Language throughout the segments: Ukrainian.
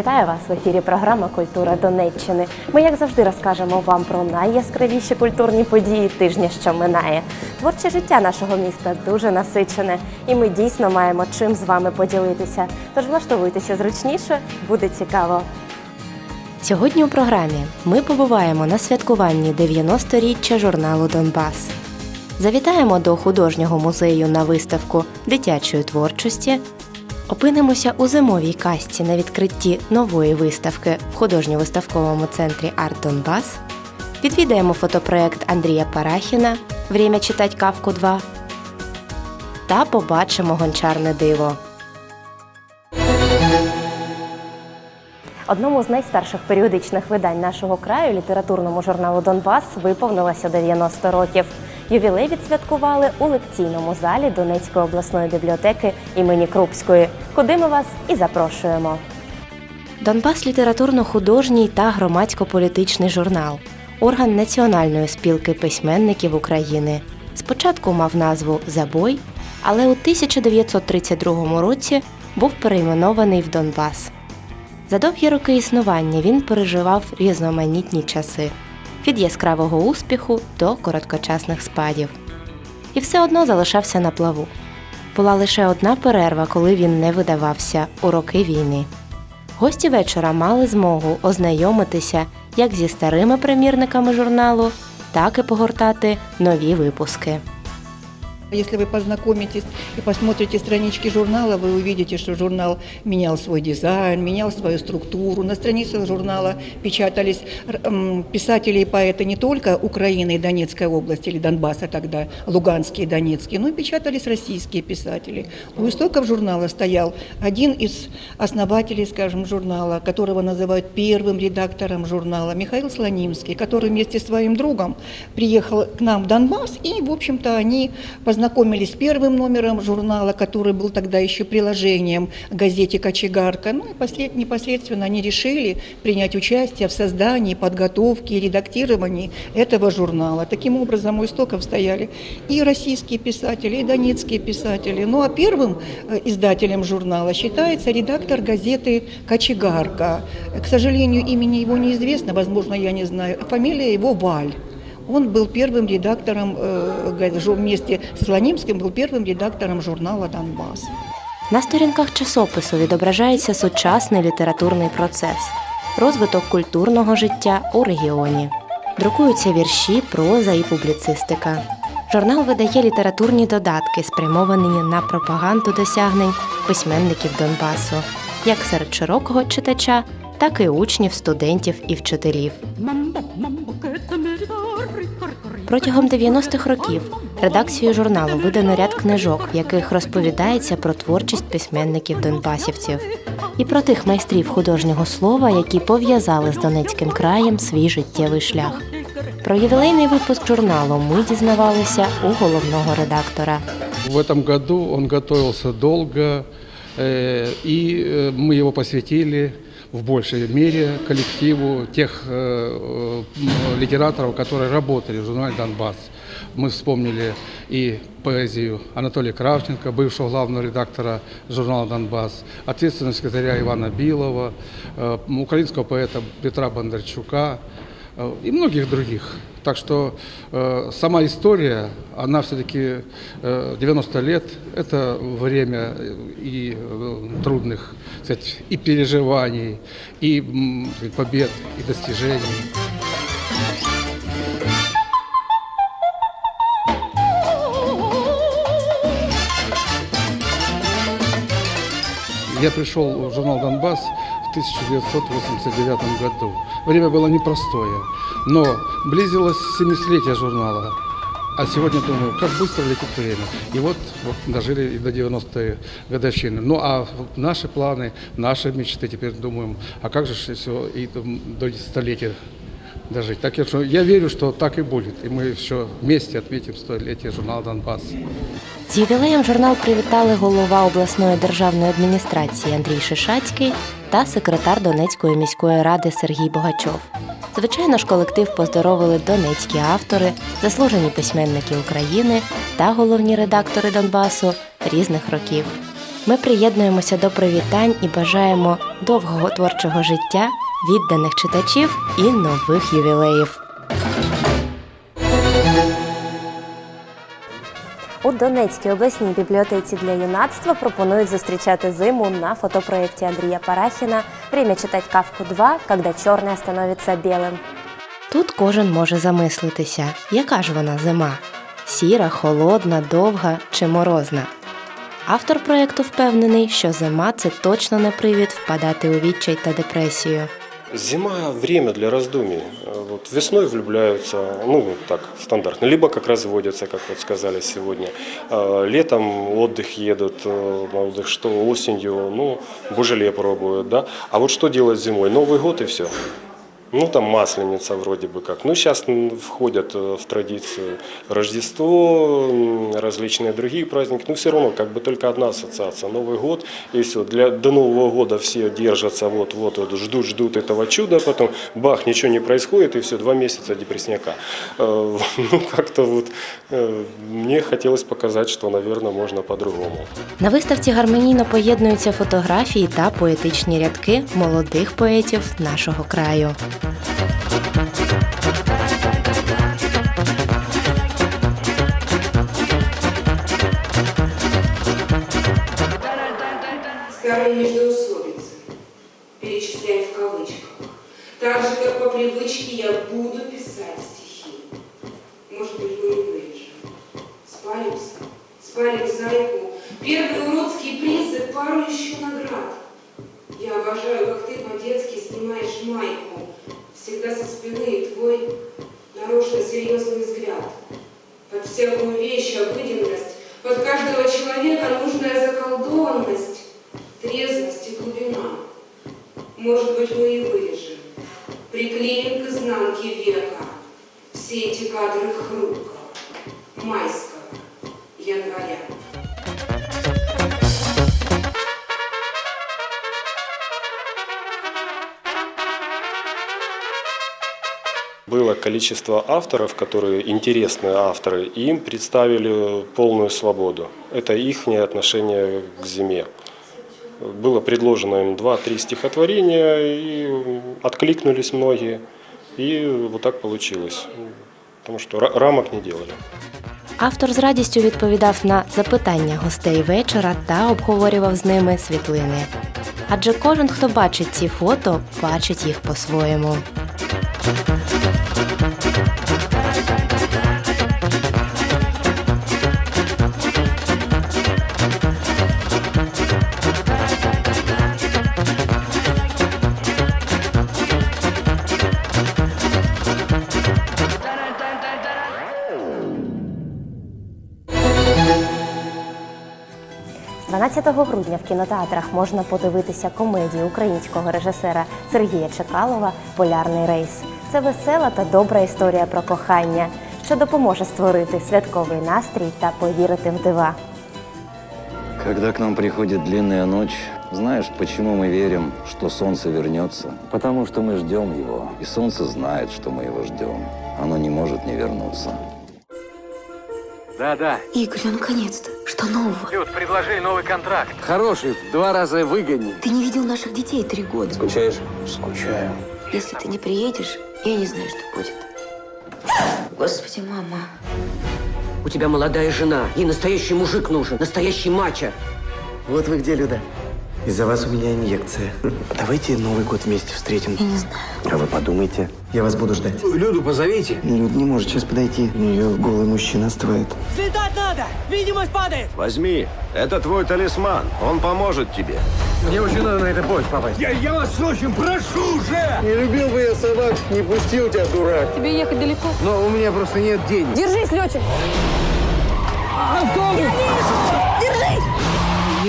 Вітаю вас в ефірі. Програма Культура Донеччини. Ми, як завжди, розкажемо вам про найяскравіші культурні події тижня, що минає. Творче життя нашого міста дуже насичене, і ми дійсно маємо чим з вами поділитися. Тож влаштовуйтеся зручніше, буде цікаво. Сьогодні у програмі ми побуваємо на святкуванні 90-річчя журналу Донбас. Завітаємо до художнього музею на виставку дитячої творчості. Опинимося у зимовій касті на відкритті нової виставки в художньо-виставковому центрі Арт Донбас. Відвідаємо фотопроект Андрія Парахіна Время читать Кавку 2 та побачимо гончарне диво. Одному з найстарших періодичних видань нашого краю, літературному журналу Донбас, виповнилося 90 років. Ювілей відсвяткували у лекційному залі Донецької обласної бібліотеки імені Крупської, куди ми вас і запрошуємо. Донбас літературно-художній та громадсько-політичний журнал, орган Національної спілки письменників України. Спочатку мав назву Забой, але у 1932 році був перейменований в Донбас. За довгі роки існування він переживав різноманітні часи від яскравого успіху до короткочасних спадів. І все одно залишався на плаву. Була лише одна перерва, коли він не видавався у роки війни. Гості вечора мали змогу ознайомитися як зі старими примірниками журналу, так і погортати нові випуски. Если вы познакомитесь и посмотрите странички журнала, вы увидите, что журнал менял свой дизайн, менял свою структуру. На страницах журнала печатались писатели и поэты не только Украины и Донецкой области, или Донбасса тогда, Луганские и Донецкие, но и печатались российские писатели. У истоков журнала стоял один из основателей, скажем, журнала, которого называют первым редактором журнала, Михаил Слонимский, который вместе с своим другом приехал к нам в Донбасс, и, в общем-то, они познакомились с первым номером журнала, который был тогда еще приложением газете «Кочегарка». Ну и непосредственно они решили принять участие в создании, подготовке и редактировании этого журнала. Таким образом, у истоков стояли и российские писатели, и донецкие писатели. Ну а первым э, издателем журнала считается редактор газеты «Кочегарка». К сожалению, имени его неизвестно, возможно, я не знаю. Фамилия его Валь. Он был первым редактором, э, газ- жу- вместе с Слонимским, был первым редактором журнала «Донбасс». На сторінках часопису відображається сучасний літературний процес, розвиток культурного життя у регіоні. Друкуються вірші, проза і публіцистика. Журнал видає літературні додатки, спрямовані на пропаганду досягнень письменників Донбасу, як серед широкого читача, так і учнів, студентів і вчителів. Протягом 90-х років редакцією журналу видано ряд книжок, в яких розповідається про творчість письменників донбасівців і про тих майстрів художнього слова, які пов'язали з Донецьким краєм свій життєвий шлях. Про ювілейний випуск журналу ми дізнавалися у головного редактора. В этом году он готовился долго, э, и э, мы его посвятили в большей мере коллективу тех э, э, м, литераторов, которые работали в журнале «Донбасс». Мы вспомнили и поэзию Анатолия Кравченко, бывшего главного редактора журнала «Донбасс», ответственного секретаря Ивана Билова, э, украинского поэта Петра Бондарчука, э, и многих других. Так что э, сама история, она все-таки э, 90 лет, это время э, и э, трудных кстати, и переживаний, и м, побед, и достижений. Я пришел в журнал «Донбасс» в 1989 году. Время было непростое, но близилось 70-летие журнала. А сегодня думаю, как быстро летит время. И вот, вот дожили и до 90-й годовщины. Ну а наши планы, наши мечты теперь думаем, а как же все и до столетия дожить. Так что я верю, что так и будет. И мы еще вместе отметим столетие журнала «Донбасс». З ювілеєм журнал привітали голова обласної державної адміністрації Андрій Шишацький та секретар Донецької міської ради Сергій Богачов. Звичайно ж, колектив поздоровили донецькі автори, заслужені письменники України та головні редактори Донбасу різних років. Ми приєднуємося до привітань і бажаємо довгого творчого життя, відданих читачів і нових ювілеїв. У Донецькій обласній бібліотеці для юнацтва пропонують зустрічати зиму на фотопроєкті Андрія Парахіна «Время читать Кавку 2, когда чорне становиться білим». Тут кожен може замислитися, яка ж вона зима: сіра, холодна, довга чи морозна. Автор проєкту впевнений, що зима це точно не привід впадати у відчай та депресію. Зима – время для раздумий Э, Вот весной влюбляются, ну, так, стандартно. Либо как разводятся, как вот сказали сегодня. А Летом отдых едут э, на отдых, что осенью, ну, божеле пробуют, да. А вот что делать зимой? Новый год и все. Ну, там масленица вроде бы как. Ну, сейчас входят э, в традицию Рождество, м, различные другие праздники. Но все равно, как бы только одна ассоциация. Новый год и все. Для, до Нового года все держатся, вот, вот, вот ждут, ждут этого чуда, потом бах, ничего не происходит, и все, два месяца депрессняка. Э, Ну, как-то вот э, мне хотелось показать, что, наверное, можно по-другому. На виставці гармонійно поєднуються фотографії та поетичні рядки молодих поетів нашого краю. Может быть, и вырежем. Спалимся, спалим зайку. Первый уродский приз и пару еще наград. Я обожаю, как ты по-детски снимаешь майку. Все эти кадры хрупкого, майского января. Было количество авторов, которые интересные авторы, и им представили полную свободу. Это их отношение к зиме. Было предложено им два-три стихотворения, и откликнулись многие. И вот так получилось. Потому что рамок не делали. Автор з радістю відповідав на запитання гостей вечора та обговорював з ними світлини. Адже кожен, хто бачить ці фото, бачить їх по-своєму. 12 грудня в кінотеатрах можна подивитися комедію українського режисера Сергія Чекалова Полярний рейс. Це весела та добра історія про кохання, що допоможе створити святковий настрій та повірити в дива. Когда к нам приходит длинная ночь, знаешь, почему мы верим, что солнце вернется? Потому что мы ждем его, и солнце знает, что мы его ждем. Оно не может не вернуться. Да-да. Игорь, ну наконец-то. Что нового? Люд, предложили новый контракт. Хороший, в два раза выгоднее. Ты не видел наших детей три года. Скучаешь? Скучаю. Если ты не приедешь, я не знаю, что будет. Господи, мама. У тебя молодая жена. Ей настоящий мужик нужен. Настоящий мачо. Вот вы где, Люда. Из-за вас у меня инъекция. Давайте Новый год вместе встретим. Я не знаю. А вы подумайте. Я вас буду ждать. Люду позовите. Люд не может сейчас подойти. У нее голый мужчина остывает. Возьми, это твой талисман, он поможет тебе. Мне очень надо на это поезд попасть. Я, я вас очень прошу же! Не любил бы я собак, не пустил тебя, дурак. Тебе ехать далеко? Но у меня просто нет денег. Держись, летчик!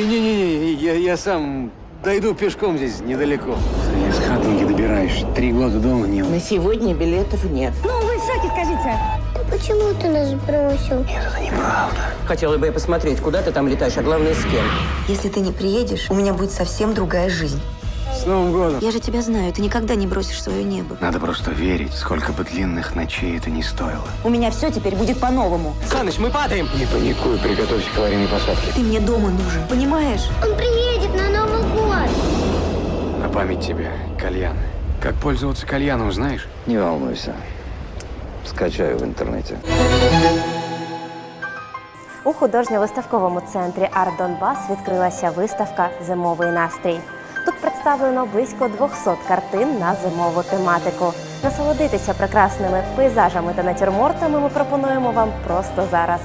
Не-не-не, я, я сам дойду пешком здесь недалеко. Я с Хатинги добираюсь. Три года дома не. На сегодня билетов нет. Почему ты нас бросил? Хотела бы я посмотреть, куда ты там летаешь, а главное, с кем. Если ты не приедешь, у меня будет совсем другая жизнь. С Новым годом! Я же тебя знаю, ты никогда не бросишь свое небо. Надо просто верить, сколько бы длинных ночей это не стоило. У меня все теперь будет по-новому. Саныч, мы падаем! Не паникуй, приготовься к аварийной посадке. Ты мне дома нужен, понимаешь? Он приедет на Новый год. На память тебе, кальян. Как пользоваться кальяном, знаешь? Не волнуйся. Скачаю в интернете. У художньо-виставковому центрі Арт Донбас відкрилася виставка Зимовий настрій. Представлено близько 200 картин на зимову тематику. Насолодитися прекрасними пейзажами та натюрмортами ми пропонуємо вам просто зараз.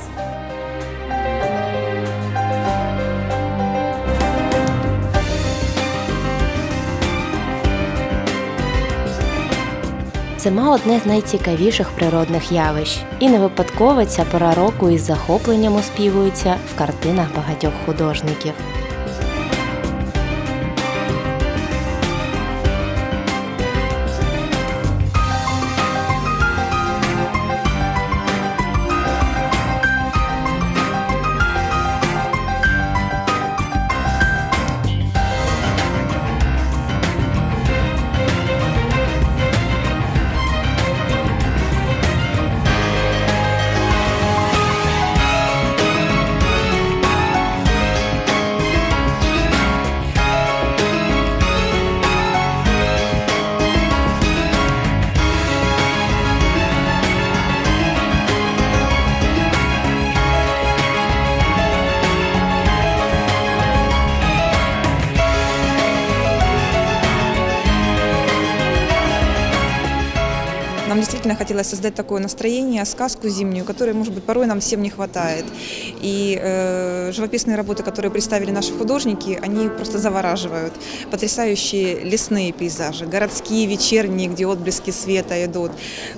Зима одне з найцікавіших природних явищ, і не випадково ця пора року із захопленням оспівується в картинах багатьох художників. хотелось создать такое настроение, сказку зимнюю, которой, может быть, порой нам всем не хватает. И э, живописные работы, которые представили наши художники, они просто завораживают. Потрясающие лесные пейзажи, городские, вечерние, где отблески света идут.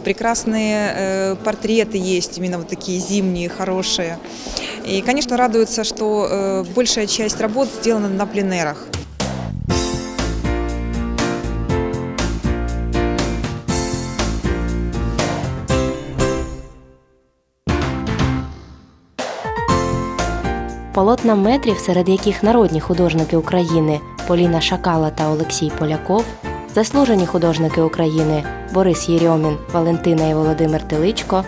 Прекрасные э, портреты есть, именно вот такие зимние, хорошие. И, конечно, радуется, что э, большая часть работ сделана на пленерах. Полотна метрів, серед яких народні художники України Поліна Шакала та Олексій Поляков, заслужені художники України Борис Єрьомін, Валентина і Володимир Теличко,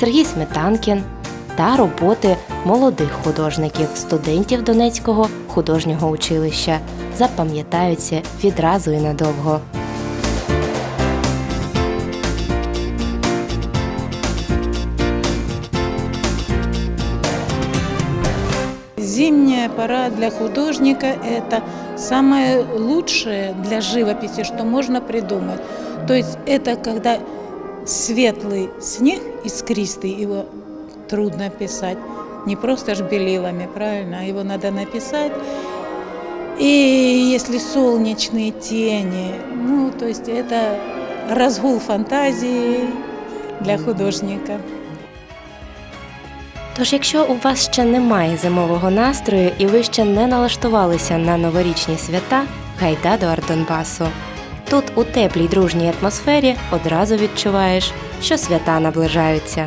Сергій Сметанкін та роботи молодих художників, студентів Донецького художнього училища запам'ятаються відразу і надовго. Зимняя пора для художника – это самое лучшее для живописи, что можно придумать. То есть это когда светлый снег искристый, его трудно писать. Не просто ж белилами, правильно, а его надо написать. И если солнечные тени, ну, то есть это разгул фантазии для художника. Тож, якщо у вас ще немає зимового настрою і ви ще не налаштувалися на новорічні свята, гайда до Ардонбасу. Тут у теплій дружній атмосфері одразу відчуваєш, що свята наближаються.